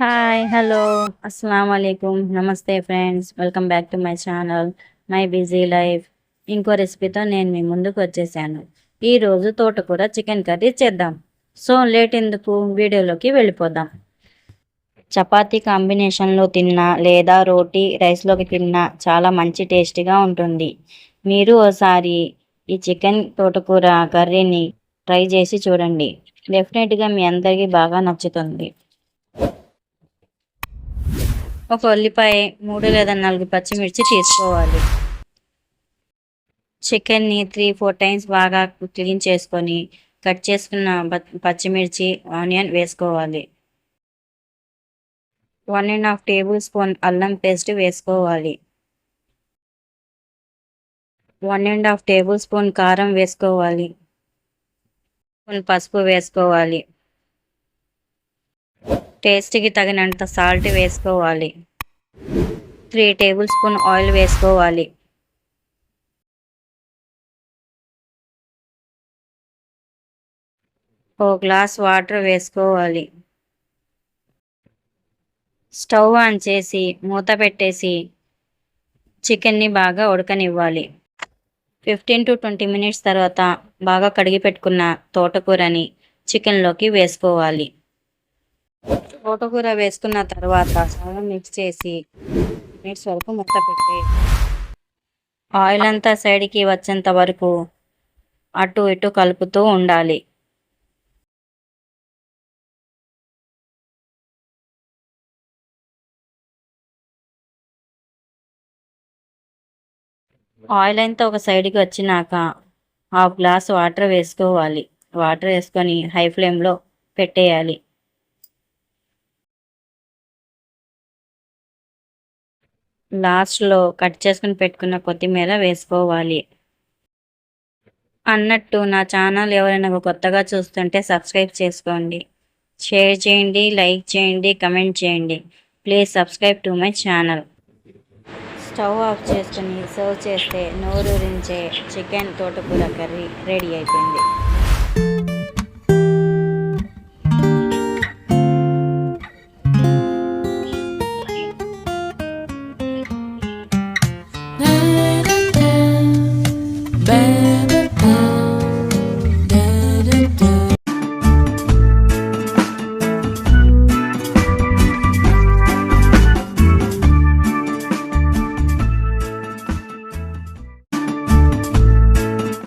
Hi hello అస్సలం అయికం నమస్తే friends welcome back to my channel my busy life ఇంకో రెసిపీతో నేను మీ ముందుకు వచ్చేసాను. ఈరోజు తోటకూర చికెన్ కర్రీ చేద్దాం. సో లేట్ ఎందుకు? వీడియోలోకి వెళ్ళిపోదాం. చపాతీ కాంబినేషన్లో తిన్నా లేదా రోటీ రైస్లోకి తిన్నా చాలా మంచి టేస్టీగా ఉంటుంది. మీరు ఓసారి ఈ చికెన్ తోటకూర కర్రీని ట్రై చేసి చూడండి. డెఫినెట్గా మీ అందరికీ బాగా నచ్చుతుంది. ఒక ఉల్లిపాయ మూడు లేదా నాలుగు పచ్చిమిర్చి తీసుకోవాలి. చికెన్ని త్రీ ఫోర్ టైమ్స్ బాగా క్లీన్ చేసుకొని కట్ చేసుకున్న పచ్చిమిర్చి ఆనియన్ వేసుకోవాలి. One and half tablespoon అల్లం పేస్ట్ వేసుకోవాలి. One and half tablespoon కారం వేసుకోవాలి. పసుపు వేసుకోవాలి. టేస్ట్కి తగినంత సాల్ట్ వేసుకోవాలి. త్రీ టేబుల్ స్పూన్ ఆయిల్ వేసుకోవాలి. ఓ గ్లాస్ వాటర్ వేసుకోవాలి. స్టవ్ ఆన్ చేసి మూత పెట్టేసి చికెన్ని బాగా ఉడకనివ్వాలి. ఫిఫ్టీన్ టు ట్వంటీ మినిట్స్ తర్వాత బాగా కడిగి పెట్టుకున్న తోటకూరని చికెన్లోకి వేసుకోవాలి. తోటకూర వేసుకున్న తర్వాత సగం మిక్స్ చేసి మినిట్స్ వరకు మూత పెట్టి ఆయిల్ అంతా సైడ్కి వచ్చేంత వరకు అటు ఇటు కలుపుతూ ఉండాలి. ఆయిల్ అంతా ఒక సైడ్కి వచ్చినాక హాఫ్ గ్లాస్ వాటర్ వేసుకోవాలి. వాటర్ వేసుకొని హై ఫ్లేమ్లో పెట్టేయాలి. లాస్ట్లో కట్ చేసుకుని పెట్టుకున్న కొత్తిమీర వేసుకోవాలి. అన్నట్టు నా ఛానల్ ఎవరైనా కొత్తగా చూస్తుంటే సబ్స్క్రైబ్ చేసుకోండి. షేర్ చేయండి లైక్ చేయండి కమెంట్ చేయండి. Please subscribe to my channel stove off చేసుకుని సర్వ్ చేస్తే నోరూరించే చికెన్ తోటకూర కర్రీ రెడీ అయిపోయింది.